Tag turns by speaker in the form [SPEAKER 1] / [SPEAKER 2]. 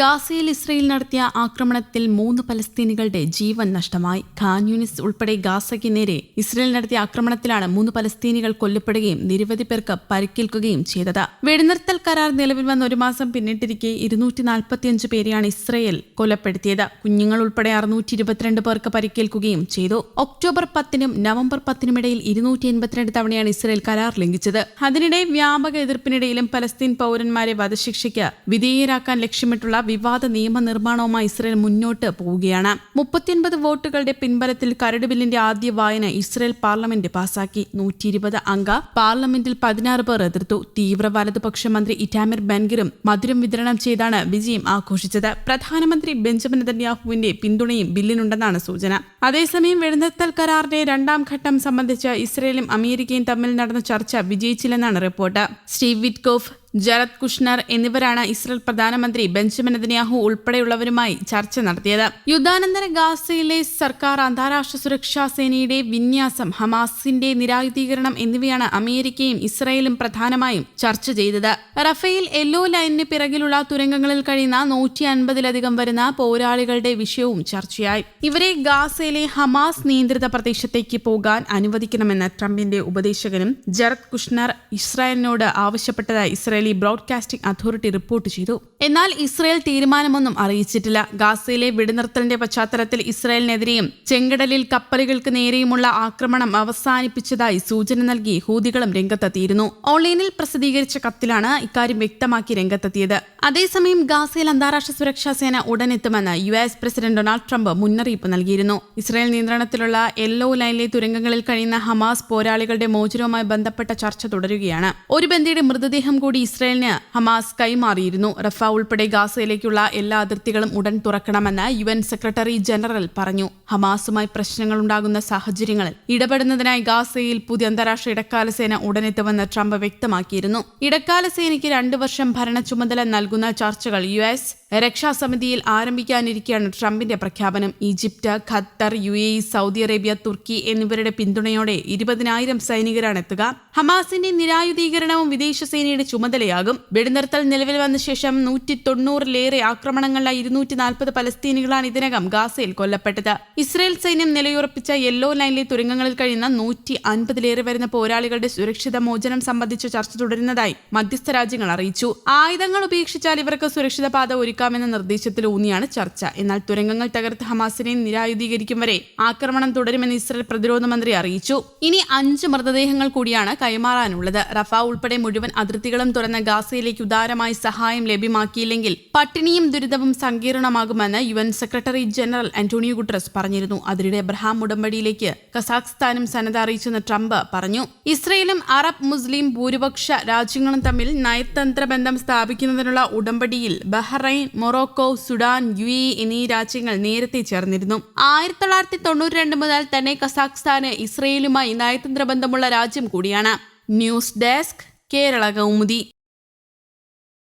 [SPEAKER 1] ഗാസയിൽ ഇസ്രയേൽ നടത്തിയ ആക്രമണത്തിൽ മൂന്ന് പലസ്തീനികളുടെ ജീവൻ നഷ്ടമായി. ഖാൻ യൂണിസ് ഉൾപ്പെടെ ഗാസയ്ക്ക് നേരെ ഇസ്രയേൽ നടത്തിയ ആക്രമണത്തിലാണ് മൂന്ന് പലസ്തീനികൾ കൊല്ലപ്പെടുകയും നിരവധി പേർക്ക് പരിക്കേൽക്കുകയും ചെയ്തത്. വെടിനിർത്തൽ കരാർ നിലവിൽ വന്ന ഒരു മാസം പിന്നിട്ടിരിക്കെ ഇരുന്നൂറ്റി നാൽപ്പത്തിയഞ്ച് പേരെയാണ് ഇസ്രയേൽ കൊലപ്പെടുത്തിയത്. കുഞ്ഞുങ്ങൾ ഉൾപ്പെടെ അറുന്നൂറ്റി ഇരുപത്തിരണ്ട് പേർക്ക് പരിക്കേൽക്കുകയും ചെയ്തു. ഒക്ടോബർ പത്തിനും നവംബർ പത്തിനുമിടയിൽ ഇരുന്നൂറ്റി എൺപത്തിരണ്ട് തവണയാണ് ഇസ്രയേൽ കരാർ ലംഘിച്ചത്. അതിനിടെ വ്യാപക എതിർപ്പിനിടയിലും പലസ്തീൻ പൗരന്മാരെ വധശിക്ഷയ്ക്ക് വിധേയരാക്കാൻ ലക്ഷ്യമിട്ടുള്ള വിവാദ നിയമനിർമ്മാണവുമായി ഇസ്രയേൽ മുന്നോട്ട് പോവുകയാണ്. മുപ്പത്തിയൊൻപത് വോട്ടുകളുടെ പിൻബലത്തിൽ കരട് ബില്ലിന്റെ ആദ്യ വായന ഇസ്രയേൽ പാർലമെന്റ് പാസാക്കി. നൂറ്റി ഇരുപത് അംഗ പാർലമെന്റിൽ പതിനാറ് പേർ എതിർത്തു. തീവ്ര വലതുപക്ഷ മന്ത്രി ഇറ്റാമിർ ബെൻഗിറും മധുരം വിതരണം ചെയ്താണ് വിജയം ആഘോഷിച്ചത്. പ്രധാനമന്ത്രി ബെഞ്ചമിൻ നെതന്യാഹുവിന്റെ പിന്തുണയും ബില്ലിനുണ്ടെന്നാണ് സൂചന. അതേസമയം വെടിനിർത്തൽ കരാറിന്റെ രണ്ടാം ഘട്ടം സംബന്ധിച്ച് ഇസ്രയേലും അമേരിക്കയും തമ്മിൽ നടന്ന ചർച്ച വിജയിച്ചില്ലെന്നാണ് report. Steve Witkoff Jared Kushner എന്നിവരാണ് ഇസ്രയേൽ പ്രധാനമന്ത്രി ബെഞ്ചമിൻ നെതന്യാഹു ഉൾപ്പെടെയുള്ളവരുമായി ചർച്ച നടത്തിയത്. യുദ്ധാനന്തര ഗാസയിലെ സർക്കാർ അന്താരാഷ്ട്ര സുരക്ഷാ സേനയുടെ വിന്യാസം ഹമാസിന്റെ നിരായുധീകരണം എന്നിവയാണ് അമേരിക്കയും ഇസ്രയേലും പ്രധാനമായും ചർച്ച ചെയ്തത്. റഫേൽ യെല്ലോ ലൈനിന് പിറകിലുള്ള തുരങ്കങ്ങളിൽ കഴിയുന്ന നൂറ്റി അൻപതിലധികം വരുന്ന പോരാളികളുടെ വിഷയവും ചർച്ചയായി. ഇവരെ ഗാസയിലെ ഹമാസ് നിയന്ത്രിത പ്രദേശത്തേക്ക് പോകാൻ അനുവദിക്കണമെന്ന് ട്രംപിന്റെ ഉപദേശകനും ജറദ് കുഷ്ണർ ഇസ്രായേലിനോട് ആവശ്യപ്പെട്ടതായി ഇസ്രായേലി ബ്രോഡ്കാസ്റ്റിംഗ് അതോറിറ്റി റിപ്പോർട്ട് ചെയ്തു. എന്നാൽ ഇസ്രയേൽ തീരുമാനമൊന്നും അറിയിച്ചിട്ടില്ല. ഗാസയിലെ വെടിനിർത്തലിന്റെ പശ്ചാത്തലത്തിൽ ഇസ്രയേലിനെതിരെയും ചെങ്കടലിൽ കപ്പലുകൾക്ക് നേരെയുമുള്ള ആക്രമണം അവസാനിപ്പിച്ചതായി സൂചന നൽകി ഹൂതികളും രംഗത്തെത്തിയിരുന്നു. ഓൺലൈനിൽ പ്രസിദ്ധീകരിച്ച കത്തിലാണ് ഇക്കാര്യം വ്യക്തമാക്കി രംഗത്തെത്തിയത്. അതേസമയം ഗാസയിൽ അന്താരാഷ്ട്ര സുരക്ഷാ സേന ഉടനെത്തുമെന്ന് U S president Donald Trump മുന്നറിയിപ്പ് നൽകിയിരുന്നു. ഇസ്രായേൽ നിയന്ത്രണത്തിലുള്ള യെല്ലോ ലൈനിലെ തുരങ്കങ്ങളിൽ കഴിയുന്ന ഹമാസ് പോരാളികളുടെ മോചനവുമായി ബന്ധപ്പെട്ട ചർച്ച തുടരുകയാണ്. ഒരു ബന്ധിയുടെ മൃതദേഹം കൂടി ഇസ്രായേലിന് ഹമാസ് കൈമാറിയിരുന്നു. റഫ ഉൾപ്പെടെ ഗാസയിലേക്കുള്ള എല്ലാ അതിർത്തികളും ഉടൻ തുറക്കണമെന്ന് യു എൻ സെക്രട്ടറി ജനറൽ പറഞ്ഞു. ഹമാസുമായി പ്രശ്നങ്ങൾ ഉണ്ടാകുന്ന സാഹചര്യങ്ങളിൽ ഇടപെടുന്നതിനായി ഗാസയിൽ പുതിയ അന്താരാഷ്ട്ര ഇടക്കാല സേന ഉടനെത്തുമെന്ന് ട്രംപ് വ്യക്തമാക്കിയിരുന്നു. ഇടക്കാല സേനയ്ക്ക് രണ്ടു വർഷം ഭരണ ചുമതല നൽകുന്ന ചർച്ചകൾ യു എസ് രക്ഷാസമിതിയിൽ ആരംഭിക്കാനിരിക്കെയാണ് ട്രംപിന്റെ പ്രഖ്യാപനം. Egypt Qatar U A Saudi Arabia തുർക്കി എന്നിവരുടെ പിന്തുണയോടെ ഇരുപതിനായിരം സൈനികരാണ് എത്തുക ഹമാസിന്റെ നിരായുധീകരണവും വിദേശ സേനയുടെ ചുമതലയാകും. വെടിനിർത്തൽ നിലവിൽ വന്ന ശേഷം നൂറ്റി തൊണ്ണൂറിലേറെ ആക്രമണങ്ങളിലായി ഇരുന്നൂറ്റി നാൽപ്പത് പലസ്തീനികളാണ് ഇതിനകം ഗാസയിൽ കൊല്ലപ്പെട്ടത്. ഇസ്രയേൽ സൈന്യം നിലയുറപ്പിച്ച യെല്ലോ ലൈനിലെ തുരങ്കങ്ങളിൽ കഴിയുന്ന നൂറ്റി അൻപതിലേറെ വരുന്ന പോരാളികളുടെ സുരക്ഷിത മോചനം സംബന്ധിച്ച ചർച്ച തുടരുന്നതായി മധ്യസ്ഥ രാജ്യങ്ങൾ അറിയിച്ചു. ആയുധങ്ങൾ ഉപേക്ഷിച്ചാൽ ഇവർക്ക് സുരക്ഷിത പാത ഒരുക്കാമെന്ന നിർദ്ദേശത്തിൽ ഊന്നിയാണ് ചർച്ച. എന്നാൽ തുരങ്കങ്ങൾ തകർത്ത് ഹമാസിനെ നിരായുധീകരിക്കും വരെ ആക്രമണം തുടരുമെന്ന് ഇസ്രായേൽ പ്രതിരോധ മന്ത്രി അറിയിച്ചു. ഇനി അഞ്ച് മൃതദേഹങ്ങൾ കൂടിയാണ് കൈമാറാനുള്ളത്. റഫ ഉൾപ്പെടെ മുഴുവൻ അതിർത്തികളും തുറന്ന ഗാസയിലേക്ക് ഉദാരമായി സഹായം ലഭ്യമാക്കിയില്ലെങ്കിൽ പട്ടിണിയും ദുരിതവും സങ്കീർണമാകുമെന്ന് U N secretary general Antonio Guterres പറഞ്ഞിരുന്നു. അതിനിടെ ബ്രഹാം ഉടമ്പടിയിലേക്ക് കസാഖ്സ്ഥാനും സന്നദ്ധ അറിയിച്ചെന്ന് ട്രംപ് പറഞ്ഞു. ഇസ്രയേലും അറബ് മുസ്ലിം ഭൂരിപക്ഷ രാജ്യങ്ങളും തമ്മിൽ നയതന്ത്ര ബന്ധം സ്ഥാപിക്കുന്നതിനുള്ള ഉടമ്പടിയിൽ Bahrain Morocco Sudan U A എന്നീ രാജ്യങ്ങൾ നേരത്തെ ചേർന്നിരുന്നു. ആയിരത്തി തൊള്ളായിരത്തി തൊണ്ണൂറ്റി രണ്ട് മുതൽ തന്നെ കസാഖ്സ്ഥാന് ഇസ്രയേലുമായി നയതന്ത്ര ബന്ധമുള്ള രാജ്യം കൂടിയാണ്. News desk Kerala Kaumudi.